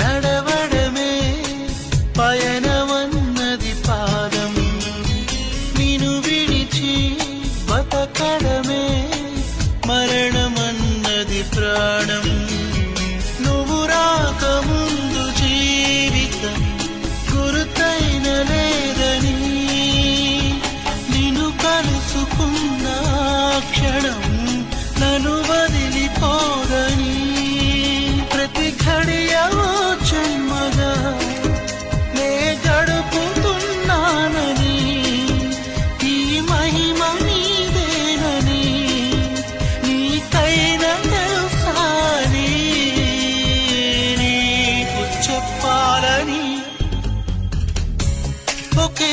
നടവടമേ പയനമന്നതി പാദം നിന്നു വിളിച്ച് ബതക്കടമേ മരണമന്നതി പ്രാ Porque